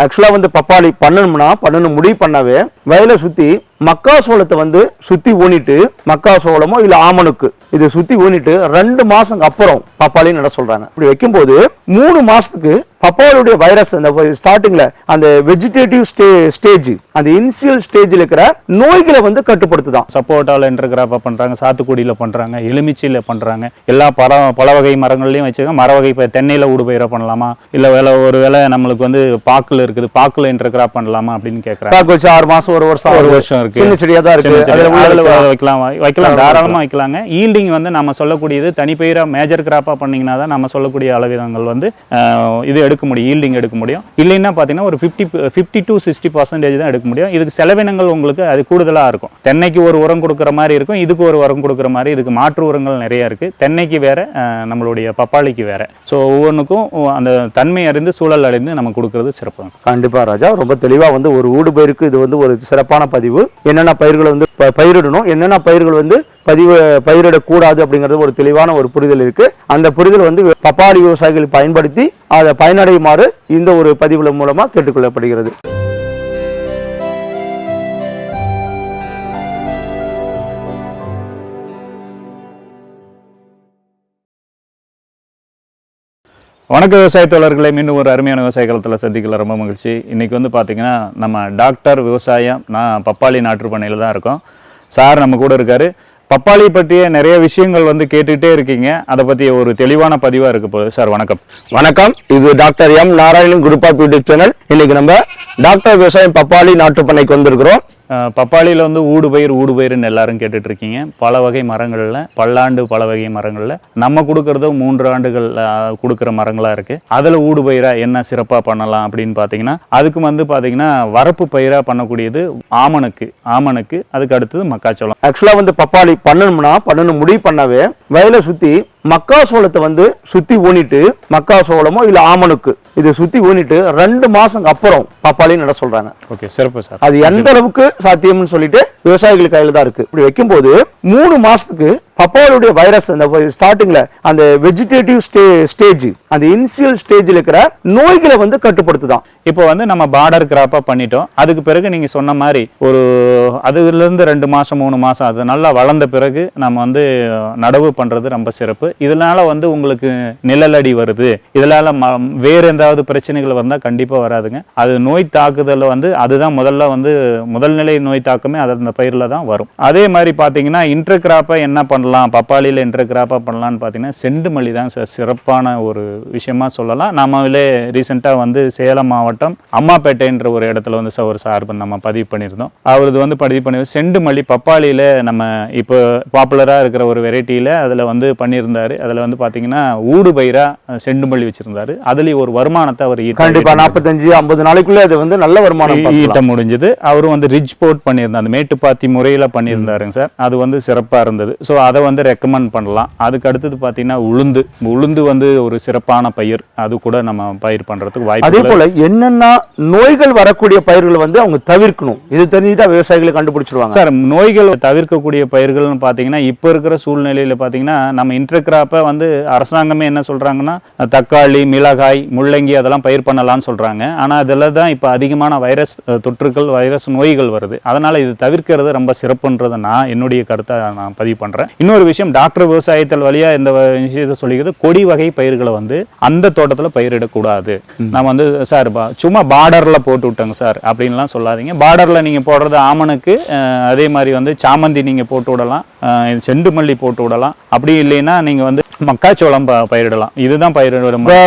ஆக்சுவலாக வந்து பப்பாளி பண்ணணும்னா பண்ணணும் முடிவு பண்ணாவே வயலை சுத்தி மக்காசோளத்தை வந்து சுற்றி ஊனிட்டு மக்காசோளமோ இல்லை ஆமணுக்கு இதை சுற்றி ஊனிட்டு ரெண்டு மாசம் அப்புறம் பப்பாளின்னு நட சொல்கிறாங்க இப்படி வைக்கும்போது மூணு மாதத்துக்கு பப்பாளியுடைய வைரஸ் அந்த ஸ்டார்டிங்ல அந்த வெஜிடேட்டிவ் ஸ்டே ஸ்டேஜ் அந்த இனிஷியல் ஸ்டேஜில் இருக்கிற நோய்களை வந்து கட்டுப்படுத்துதான். சப்போட்டாவில் இன்டர்கிராப்பாக பண்ணுறாங்க சாத்துக்குடியில் பண்ணுறாங்க எலுமிச்சையில் பண்ணுறாங்க எல்லா பழ பல வகை மரங்கள்லையும் வச்சுருக்க மர வகை இப்போ தென்னையில் ஊடுபயிரை பண்ணலாமா? இல்லை வேலை ஒரு வேளை நம்மளுக்கு வந்து பாக்குல இருக்குது பாக்குல இன்டர்கிராப் பண்ணலாமா அப்படின்னு கேட்குறாங்க பாக்கு வச்சு ஆறு மாசம் ஒரு வருஷம் ஒரு. வருஷம் இருக்கு. சின்ன செடியா தான் இருக்கு. சின்ன செடி. அதுல உள்ள அதுல வைக்கலாம். வைக்கலாம். தாராளமாக வைக்கலாங்க. ஈல்டிங் வந்து நம்ம சொல்லக்கூடியது தனிப்பயிரா மேஜர் கிராப்பாக பண்ணீங்கன்னா தான் நம்ம சொல்லக்கூடிய அளவிதங்கள் வந்து இது எடுக்க முடியும் ஈல்டிங் எடுக்க முடியும். இல்லைன்னா பார்த்தீங்கன்னா ஒரு fifty fifty to sixty percentage தான் எடுக்க முடியும். இதுக்கு செலவினங்கள் உங்களுக்கு அது கூடுதலாக இருக்கும். தென்னைக்கு ஒரு உரம் கொடுக்குற மாதிரி இருக்கும் இதுக்கு ஒரு உரம் கொடுக்குற மாதிரி இதுக்கு மாற்று உரங்கள் நிறையா இருக்குது தென்னைக்கு வேற நம்மளுடைய பப்பாளிக்கு வேற. ஸோ ஒவ்வொன்றுக்கும் அந்த தன்மை அறிந்து சூழல் அறிந்து நம்ம கொடுக்கறது சிறப்பு கண்டிப்பாக ராஜா. ரொம்ப தெளிவாக வந்து ஒரு ஊடு பயிருக்கு இது வந்து ஒரு சிறப்பான பதிவு. என்னென்ன பயிர்களை வந்து ப- பயிரிடணும் என்னென்ன பயிர்கள் வந்து பதிவு பயிரிடக்கூடாது அப்படிங்கிறது ஒரு தெளிவான ஒரு புரிதல் இருக்கு. அந்த புரிதல் வந்து பப்பாளி விவசாயிகள் பயன்படுத்தி அதை பயனடையுமாறு இந்த ஒரு பதிவுல மூலமா கேட்டுக்கொள்ளப்படுகிறது. வணக்க விவசாய தோழர்களை மீண்டும் ஒரு அருமையான விவசாய காலத்தில் சந்திக்கல. ரொம்ப மகிழ்ச்சி. இன்றைக்கி வந்து பார்த்திங்கன்னா நம்ம டாக்டர் விவசாயம் நான் பப்பாளி நாற்று பண்ணையில் தான் இருக்கோம். சார் நம்ம கூட இருக்காரு. பப்பாளி பற்றிய நிறைய விஷயங்கள் வந்து கேட்டுகிட்டே இருக்கீங்க. அதை பற்றி ஒரு தெளிவான பதிவாக இருக்க போகுது. சார் வணக்கம். வணக்கம். இது doctor M Narayanan group of YouTube channel. இன்னைக்கு நம்ம டாக்டர் விவசாயம் பப்பாளி நாட்டு பண்ணைக்கு வந்திருக்கிறோம். பப்பாளியில் வந்து ஊடு பயிர் ஊடு பயிர்னு எல்லாரும் கேட்டுட்ருக்கீங்க. பல வகை மரங்களில் பல்லாண்டு பல வகை மரங்களில். நம்ம கொடுக்குறது மூன்று ஆண்டுகள் கொடுக்குற மரங்களாக இருக்குது அதில் ஊடு பயிராக என்ன சிறப்பாக பண்ணலாம் அப்படின்னு பார்த்தீங்கன்னா அதுக்கு வந்து பார்த்தீங்கன்னா வரப்பு பயிராக பண்ணக்கூடியது ஆமணக்கு. ஆமணக்கு அதுக்கு அடுத்தது மக்காச்சோளம். ஆக்சுவலாக வந்து பப்பாளி பண்ணணும்னா பண்ணணும் முடிவு பண்ணாவே வயலை சுத்தி மக்காசோளத்தை வந்து சுத்தி ஊனிட்டு மக்காசோளமோ இல்ல ஆமணுக்கு இது சுத்தி ஊனிட்டு ரெண்டு மாசம் அப்புறம் பப்பாளி நட சொல்றாங்க. ஓகே சிறப்பு சார். அது எந்த அளவுக்கு சாத்தியம்னு சொல்லிட்டு விவசாயிகள் கையில தான் இருக்கு. இப்படி வைக்கும்போது மூணு மாசத்துக்கு பப்பாளியுடைய வைரஸ் அந்த ஸ்டார்டிங்ல அந்த வெஜிடேட்டிவ் ஸ்டே ஸ்டேஜ் அந்த இனிஷியல் ஸ்டேஜில் இருக்கிற நோய்களை வந்து கட்டுப்படுத்துதான். இப்போ வந்து நம்ம பார்டர் கிராப்பாக பண்ணிட்டோம். அதுக்கு பிறகு நீங்கள் சொன்ன மாதிரி ஒரு அதுலேருந்து ரெண்டு மாதம் மூணு மாதம் அது நல்லா வளர்ந்த பிறகு நம்ம வந்து நடவு பண்ணுறது ரொம்ப சிறப்பு. இதனால வந்து உங்களுக்கு நிழலடி வருது. இதனால ம வேறு எந்தாவது பிரச்சனைகள் வந்தால் கண்டிப்பாக வராதுங்க. அது நோய் தாக்குதலில் வந்து அதுதான் முதல்ல வந்து முதல்நிலை நோய் தாக்கமே அது அந்த பயிரில் தான் வரும். அதே மாதிரி பார்த்தீங்கன்னா இன்டர் கிராப்பை என்ன பண்ணலாம்? பப்பாளியில் இன்டர் கிராப்பாக பண்ணலான்னு பார்த்தீங்கன்னா செண்டு மல்லி தான் சிறப்பான ஒரு விஷயமா சொல்லலாம். நம்மளே ரீசெண்டாக வந்து சேலம் மாவட்டம் அம்மாப்பேட்டைன்ற ஒரு இடத்துல வந்து ச- ஒரு சார்பு நம்ம பதிவு பண்ணியிருந்தோம். அவரது வந்து பதிவு பண்ணி செண்டு மல்லி பப்பாளியில் நம்ம இப்போ பாப்புலராக இருக்கிற ஒரு வெரைட்டியில் அதில் வந்து பண்ணியிருந்தாரு. அதில் வந்து பார்த்தீங்கன்னா ஊடு பயிராக செண்டு மல்லி வச்சுருந்தாரு. அதுலேயும் ஒரு வருமானத்தை அவர் ஈட்ட கண்டிப்பா. நாற்பத்தஞ்சு ஐம்பது நாளைக்குள்ள அது வந்து நல்ல வருமானம். ஈட்ட முடிஞ்சது. அவரும் வந்து ரிச் போர்ட் பண்ணியிருந்தார். அந்த மேட்டுப்பாத்தி முறையில் பண்ணியிருந்தாருங்க சார். அது வந்து சிறப்பாக இருந்தது. ஸோ அதை வந்து ரெக்கமெண்ட் பண்ணலாம். அதுக்கு அடுத்தது பார்த்தீங்கன்னா உளுந்து. உளுந்து வந்து ஒரு சிறப்பான பயிர். அது கூட நம்ம பயிர் பண்ணுறதுக்கு வாய்ப்பு அதே போல என்னென்ன நோய்கள் வரக்கூடிய பயிர்களை வந்து அவங்க தவிர்க்கணும். இது தெரிஞ்சுட்டா விவசாயிகளை கண்டுபிடிச்சிருவாங்க. சார் நோய்கள் தவிர்க்கக்கூடிய பயிர்கள்னு பார்த்தீங்கன்னா இப்போ இருக்கிற சூழ்நிலையில் பார்த்தீங்கன்னா நம்ம இன்டர்கிராப்பை வந்து அரசாங்கமே என்ன சொல்கிறாங்கன்னா தக்காளி மிளகாய் முள்ளங்கி அதெல்லாம் பயிர் பண்ணலாம்னு சொல்கிறாங்க ஆனால் அதில் தான் இப்போ அதிகமான வைரஸ் அஹ், தொற்றுக்கள் வைரஸ் நோய்கள் வருது. அதனால் இது தவிர்க்கிறது ரொம்ப சிறப்புன்றதை நான் என்னுடைய கருத்தை நான் பதிவு பண்ணுறேன் இன்னொரு விஷயம் டாக்டர் விவசாயத்தில் வழியாக இந்த விஷயத்தை சொல்லிக்கிறது கொடி வகை பயிர்களை வந்து அந்த தோட்டத்தில் பயிரிடக்கூடாது. நம்ம வந்து சார் பா- சும்மா பார்டரில் போட்டு விட்டோங்க சார் அப்படின்லாம் சொல்லாதீங்க. பார்டரில் நீங்கள் போடுறது ஆமணக்கு அஹ், அதே மாதிரி வந்து சாமந்தி நீங்கள் போட்டு விடலாம். செண்டு மல்லி போட்டு விடலாம். அப்படி இல்லைன்னா நீங்கள் வந்து மக்காச்சோளம் பயிரிடலாம். இதுதான் பயிரிட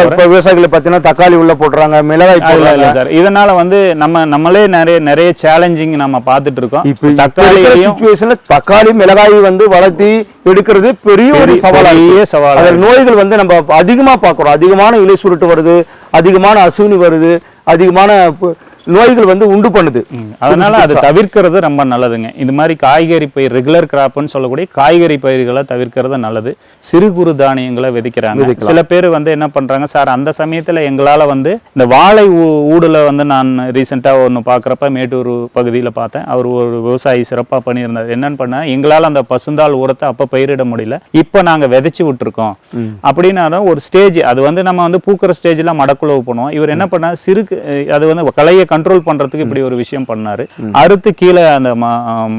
இப்ப விவசாயிகளை பார்த்தீங்கன்னா தக்காளி உள்ள போடுறாங்க மிளகாய் இல்ல சார். இதனால வந்து நம்ம நம்மளே நிறைய நிறைய சேலஞ்சிங் நம்ம பார்த்துட்டு இருக்கோம் இப்ப தக்காளி மிளகாய் வந்து வளர்த்தி எடுக்கிறது பெரிய ஒரு பெரிய- சவாலா அதில் நோய்கள் வந்து நம்ம அதிகமா பார்க்குறோம். அதிகமான இலை சுருட்டு வருது அதிகமான அசுவினி வருது அதிகமான நோய்கள் வந்து உண்டு பண்ணுது. அதனால அதை தவிர்க்கிறது ரொம்ப நல்லதுங்க. இந்த மாதிரி காய்கறி பயிர் ரெகுலர் கிராப்னு சொல்லக்கூடிய காய்கறி பயிர்களை தவிர்க்கிறது நல்லது. சிறு குறு தானியங்களை விதைக்கிறாங்க. சில பேர் வந்து என்ன பண்றாங்க சார் அந்த சமயத்துல எங்களால வந்து இந்த வாழை ஊடுல வந்து நான் ரீசெண்டா ஒன்று பார்க்குறப்ப மேட்டூர் பகுதியில பார்த்தேன். அவர் ஒரு விவசாயி சிறப்பா பண்ணியிருந்தார். என்னன்னு பண்ணா எங்களால அந்த பசுந்தாள் உரத்தை அப்ப பயிரிட முடியல. இப்போ நாங்க விதைச்சு விட்டுருக்கோம். அப்படின்னாலும் ஒரு ஸ்டேஜ் அது வந்து நம்ம வந்து பூக்கிற ஸ்டேஜ்ல மடக்குழவு பண்ணுவோம். இவர் என்ன பண்ணார் சிறு அது வந்து களையை கண்ட்ரோல் பண்றதுக்கு இப்படி ஒரு விஷயம் பண்ணாரு. அறுத்து கீழே அந்த ம-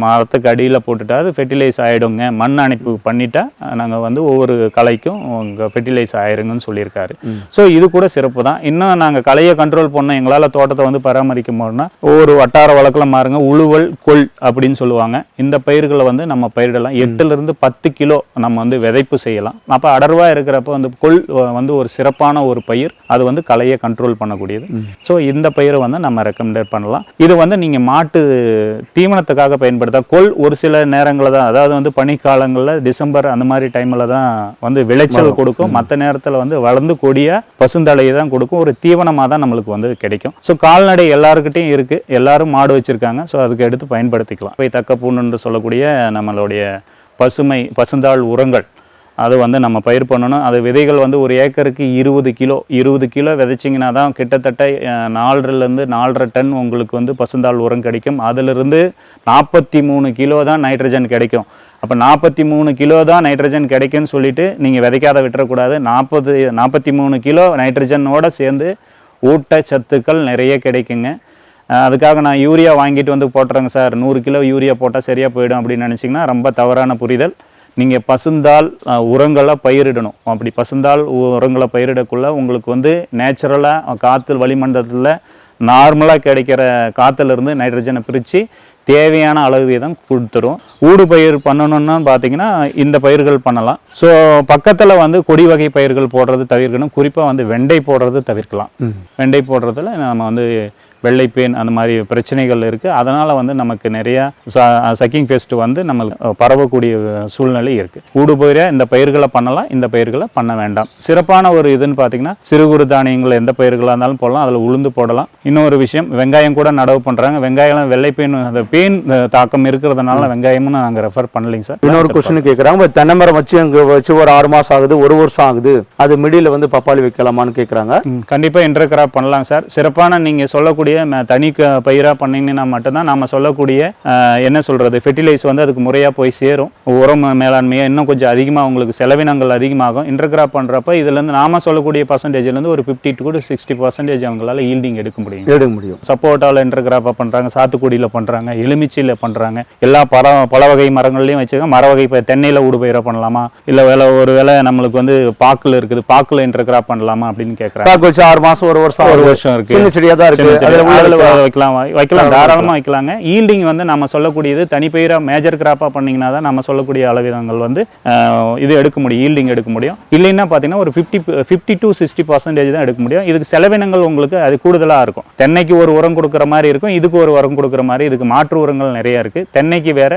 மரத்துக்கு அடியில போட்டுட்டா அது ஃபெர்டிலைஸ் ஆயிடுங்க. மண் அணைப்பு பண்ணிட்டா நாங்க வந்து ஒவ்வொரு களைக்கும் உங்க ஃபெர்டிலைஸ் ஆயிருங்கன்னு சொல்லியிருக்காரு. ஸோ இது கூட சிறப்பு தான். இன்னும் நாங்க களையை கண்ட்ரோல் பண்ண எங்களால தோட்டத்தை வந்து பராமரிக்க முடியும்னா ஒவ்வொரு வட்டார வழக்கில் மாறுங்க. உழுவல் கொள் அப்படின்னு சொல்லுவாங்க. இந்த பயிர்களை வந்து நம்ம பயிரிடலாம். எட்டுல இருந்து பத்து கிலோ நம்ம வந்து விதைப்பு செய்யலாம். அப்ப அடர்வா இருக்கிறப்ப வந்து கொள் வந்து ஒரு சிறப்பான ஒரு பயிர். அது வந்து களையை கண்ட்ரோல் பண்ணக்கூடியது. ஸோ இந்த பயிரை வந்து நம்ம ரெக்கமெண்டேட் பண்ணலாம். இது வந்து நீங்க மாட்டு தீவனத்துக்காக பயன்படுத்த கொள் ஒரு சில நேரங்களில் தான் அதாவது வந்து பனிக்காலங்களில் டிசம்பர் அந்த மாதிரி டைமில் தான் வந்து விளைச்சல் கொடுக்கும். மற்ற நேரத்தில் வந்து வளர்ந்து கொடிய பசுந்தலையை தான் கொடுக்கும். ஒரு தீவனமாக தான் நம்மளுக்கு வந்து கிடைக்கும். ஸோ கால்நடை எல்லாருக்கிட்டையும் இருக்கு. எல்லாரும் மாடு வச்சிருக்காங்க. ஸோ அதுக்கு எடுத்து பயன்படுத்திக்கலாம். போய் தக்க பூண்டு சொல்லக்கூடிய நம்மளுடைய பசுமை பசுந்தாள் உரங்கள். அது வந்து நம்ம பயிர் பண்ணணும். அது விதைகள் வந்து ஒரு ஏக்கருக்கு இருபது கிலோ இருபது கிலோ விதைச்சிங்கன்னா தான் கிட்டத்தட்ட நாலரைலேருந்து நாலரை டன் உங்களுக்கு வந்து பசுந்தாள் உரம் கிடைக்கும். அதிலிருந்து நாற்பத்தி மூணு கிலோ தான் நைட்ரஜன் கிடைக்கும். அப்போ நாற்பத்தி மூணு கிலோ தான் நைட்ரஜன் கிடைக்கும்னு சொல்லிட்டு நீங்கள் விதைக்காத விட்டுறக்கூடாது. நாற்பது நாற்பத்தி மூணு கிலோ நைட்ரஜனோடு சேர்ந்து ஊட்டச்சத்துக்கள் நிறைய கிடைக்குங்க. அதுக்காக நான் யூரியா வாங்கிட்டு வந்து போட்டுறேங்க சார். நூறு கிலோ யூரியா போட்டால் சரியாக போயிடும் அப்படின்னு நினச்சிங்கன்னா ரொம்ப தவறான புரிதல். நீங்கள் பசுந்தாள் அஹ், உரங்களை பயிரிடணும். அப்படி பசுந்தாள் உரங்களை பயிரிடக்குள்ள உங்களுக்கு வந்து நேச்சுரலாக காற்று வளிமண்டலத்தில் நார்மலாக கிடைக்கிற காற்றுலேருந்து நைட்ரஜனை பிரித்து தேவையான அளவு வீதம் கொடுத்துரும். ஊடு பயிர் பண்ணணும்னு பார்த்தீங்கன்னா இந்த பயிர்கள் பண்ணலாம். ஸோ பக்கத்தில் வந்து கொடி வகை பயிர்கள் போடுறது தவிர்க்கணும். குறிப்பாக வந்து வெண்டை போடுறது தவிர்க்கலாம். வெண்டை போடுறதுல நம்ம வந்து வெள்ளைப்பேன் அந்த மாதிரி பிரச்சனைகள் இருக்குது அதனால் வந்து நமக்கு நிறையா சக்கிங் ஃபெஸ்ட் வந்து நம்ம பரவக்கூடிய சூழ்நிலை இருக்குது ஊடு பயிரை இந்த பயிர்களை பண்ணலாம் இந்த பயிர்களை பண்ண வேண்டாம். சிறப்பான ஒரு இதுன்னு பார்த்தீங்கன்னா சிறு குறு தானியங்கள் எந்த பயிர்களாக இருந்தாலும் போடலாம் அதில் உளுந்து போடலாம். இன்னொரு விஷயம் வெங்காயம் கூட நடவு பண்ணுறாங்க வெங்காயம் வெள்ளைப்பேன் அந்த பேன் தாக்கம் இருக்கிறதுனால வெங்காயமும் நாங்கள் ரெஃபர் பண்ணலைங்க சார். இன்னொரு கொஸ்டின் கேட்குறாங்க தென்னை மரம் வச்சு அங்கே வச்சு ஒரு ஆறு மாசம் ஆகுது ஒரு வருஷம் ஆகுது. அது மிடியில் வந்து பப்பாளி வைக்கலாமான்னு கேட்குறாங்க ம், கண்டிப்பா இன்டர் கிராப் பண்ணலாம் சார். சிறப்பான நீங்க சொல்லக்கூடிய ம- தனி க- பயிரா பண்ணீங்கன்னா மட்டும்தான் நாம சொல்லக்கூடிய என்ன சொல்றது ஃபெர்டிலைஸ் வந்து அதுக்கு முறையா போய் சேரும். உரம் மேலாண்மையை இன்னும் கொஞ்சம் அதிகமா உங்களுக்கு செலவினங்கள் அதிகமாகும். இன்டர் கிராப் பண்றப்ப இதுல இருந்து நாம சொல்லக்கூடிய பர்சன்டேஜ்ல இருந்து ஒரு ஃபிஃப்டி டு சிக்ஸ்டி பர்சன்டேஜ் அவங்களால ஈல்டிங் எடுக்க முடியும். எடுக்க முடியும். சப்போட்டாவில் இன்டர் கிராப்பாக பண்ணுறாங்க சாத்துக்குடியில் பண்ணுறாங்க எலுமிச்சையில் பண்ணுறாங்க எல்லா பழ பல வகை மரங்கள்லையும் வச்சுருக்க மர வகை இப்போ தென்னையில் ஊடு பயிரை பண்ணலாமா? இல்லை வேலை ஒரு வேளை நம்மளுக்கு வந்து பாக்குல இருக்குது பாக்குல இன்டர் கிராப் பண்ணலாமா அப்படின்னு கேட்குறாங்க பாக்கு வச்சு ஆறு மாசம் ஒரு வருஷம் ஒரு. வருஷம் இருக்கு. சின்ன செடியா தான் இருக்கு வைக்கலாம். வைக்கலாம். வைக்கலாம். தாராளமா வைக்கலாங்க. ஈல்டிங் வந்து நம்ம சொல்லக்கூடியது தனிப்பயிரா மேஜர் கிராப்பா பண்ணீங்கன்னா தான் நம்ம சொல்லக்கூடிய அளவிதங்கள் வந்து இது எடுக்க முடியும். ஈல்டிங் எடுக்க முடியும். இல்லைன்னா பார்த்தீங்கன்னா ஒரு fifty fifty to sixty percentage தான் எடுக்க முடியும். இதுக்கு செலவினங்கள் உங்களுக்கு அது கூடுதலா இருக்கும். தென்னைக்கு ஒரு உரம் கொடுக்குற மாதிரி இருக்கும். இதுக்கு ஒரு உரம் கொடுக்குற மாதிரி இதுக்கு மாற்று உரங்கள் நிறைய இருக்கு. தென்னைக்கு வேற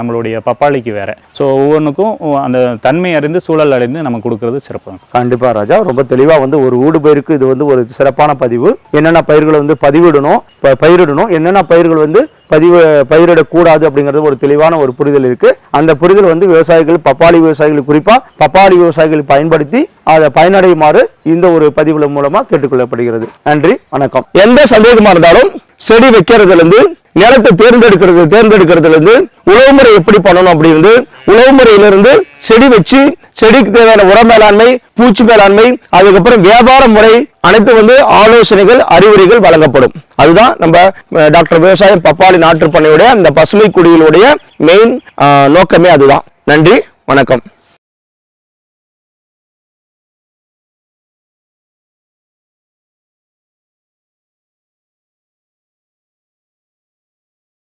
நம்மளுடைய பப்பாளிக்கு வேற. ஸோ ஒவ்வொன்றுக்கும் அந்த தன்மை அறிந்து சூழல் அறிந்து நம்ம கொடுக்கறது சிறப்பு கண்டிப்பா ராஜா. ரொம்ப தெளிவா வந்து ஒரு ஊடு பயிருக்கு இது வந்து ஒரு சிறப்பான பதிவு. என்னென்ன பயிர்களை வந்து பதிவிடணும் பயிரிடணும். என்னென்ன பயிர்கள் வந்து பதிவு பயிரிடக்கூடாது அப்படிங்கிறது ஒரு தெளிவான ஒரு புரிதல் இருக்கு. அந்த புரிதல் வந்து விவசாயிகள் பப்பாளி விவசாயிகள் குறிப்பாக பப்பாளி விவசாயிகள் பயன்படுத்தி அதை பயனடையுமாறு இந்த ஒரு பதிவுல மூலமாக கேட்டுக்கொள்ளப்படுகிறது. நன்றி வணக்கம். எந்த சந்தேகமா இருந்தாலும் செடி வைக்கிறதுல இருந்து நிலத்தை தேர்ந்தெடுக்கிறது தேர்ந்தெடுக்கிறதுல இருந்து உழவு முறை எப்படி பண்ணணும் அப்படிங்கிறது உழவு முறையிலிருந்து செடி வச்சு செடிக்கு தேவையான உர மேலாண்மை பூச்சி மேலாண்மை அதுக்கப்புறம் வியாபார முறை அனைத்து வந்து ஆலோசனைகள் அறிவுரைகள் வழங்கப்படும். அதுதான் நம்ம டாக்டர் விவசாயம் பப்பாளி நாட்டுப் பண்ணையுடைய அந்த பசுமை குடியிலுடைய மெயின் நோக்கமே அதுதான். நன்றி வணக்கம்.